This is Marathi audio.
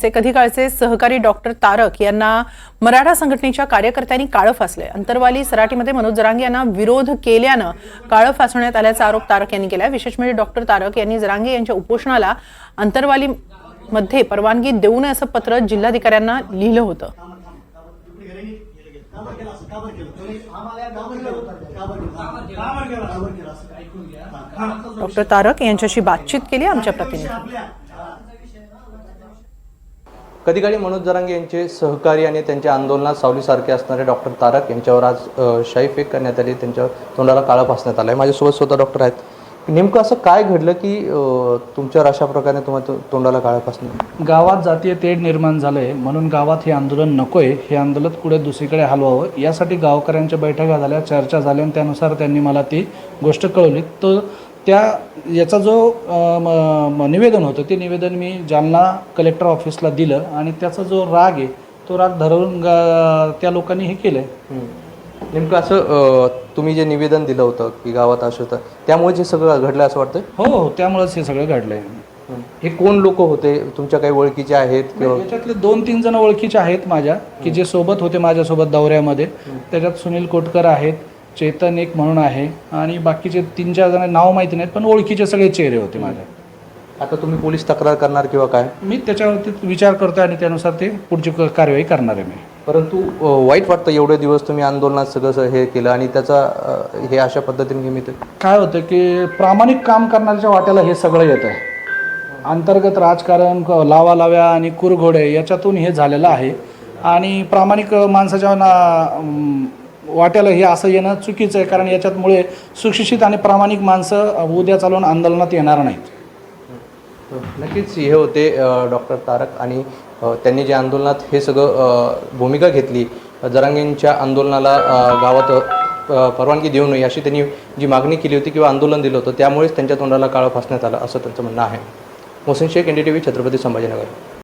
चे कधी काळचे सहकारी डॉक्टर तारक यांना मराठा संघटनेच्या कार्यकर्त्यांनी काळं फासले अंतरवाली सराटीमध्ये मनोज जरांगे यांना विरोध केल्यानं काळं फासवण्यात आल्याचा आरोप तारक यांनी केला विशेष म्हणजे डॉक्टर तारक यांनी जरांगे यांच्या उपोषणाला अंतरवाली मध्ये परवानगी देऊ नये असं पत्र जिल्हाधिकाऱ्यांना लिहिलं होतं. डॉक्टर तारक यांच्याशी बातचीत केली आमच्या प्रतिनिधी कधी काळी मनोज जरांगे यांचे सहकारी आणि त्यांच्या आंदोलनात सावलीसारखे असणारे डॉक्टर तारक यांच्यावर आज शाही फेक करण्यात आली. त्यांच्या तोंडाला काळा फासण्यात आलं आहे माझ्यासोबत स्वतः डॉक्टर आहेत. नेमकं असं काय घडलं की तुमच्यावर अशा प्रकारे तुम्हाला तोंडाला काळा फासणं गावात जातीय तेढ निर्माण झालंय. म्हणून गावात हे आंदोलन नकोय. हे आंदोलन कुठे दुसरीकडे हलवावं. यासाठी गावकऱ्यांच्या बैठका झाल्या चर्चा झाल्या आणि त्यानुसार त्यांनी मला ती गोष्ट कळवली. तर त्या याचा जो म- निवेदन होतं ते निवेदन मी जालना कलेक्टर ऑफिसला दिलं आणि त्याचा जो राग आहे तो राग धरून गा- त्या लोकांनी हे केलं नेमकं असं तुम्ही जे निवेदन दिलं होतं की गावात असं होतं त्यामुळे जे सगळं घडलं असं वाटतं हो हो त्यामुळेच हे सगळं घडलंय. हे कोण लोक होते? तुमच्या काही ओळखीचे आहेत किंवा याच्यातले दोन तीन जण ओळखीचे आहेत माझ्या की जे सोबत होते माझ्यासोबत दौऱ्यामध्ये. त्याच्यात सुनील कोटकर आहेत चेतन एक म्हणून आहे आणि बाकीचे तीन चार जण नाव माहिती नाहीत पण ओळखीचे सगळे चेहरे होते माझ्या. आता तुम्ही पोलीस तक्रार करणार किंवा काय? मी त्याच्यावरती विचार करतोय आणि त्यानुसार ते पुढची क- कार्यवाही करणार आहे मी. परंतु अ, वाईट वाटतं एवढे दिवस तुम्ही आंदोलनात सगळं स- हे केलं आणि त्याचा अ, हे अशा पद्धतीने निमित्त काय होतं की प्रामाणिक काम करण्याच्या वाट्याला हे सगळं येतं आहे. अंतर्गत राजकारण क- लावालाव्या आणि कुरघोडे याच्यातून हे झालेलं आहे. आणि प्रामाणिक माणसाच्या ना वाट्याला हे असं येणं चुकीचं आहे कारण याच्यातमुळे सुशिक्षित आणि प्रामाणिक माणसं उद्या चालवून आंदोलनात येणार नाहीत. नक्कीच हे होते डॉक्टर तारक आणि त्यांनी जे आंदोलनात हे सगळं भूमिका घेतली जरांगेंच्या आंदोलनाला गावात परवानगी देऊ नये अशी त्यांनी जी मागणी केली होती किंवा आंदोलन दिलं होतं त्यामुळेच त्यांच्या तोंडाला काळं फासण्यात आलं असं त्यांचं म्हणणं आहे. Mohsin Shaikh N D T V Chhatrapati Sambhajinagar.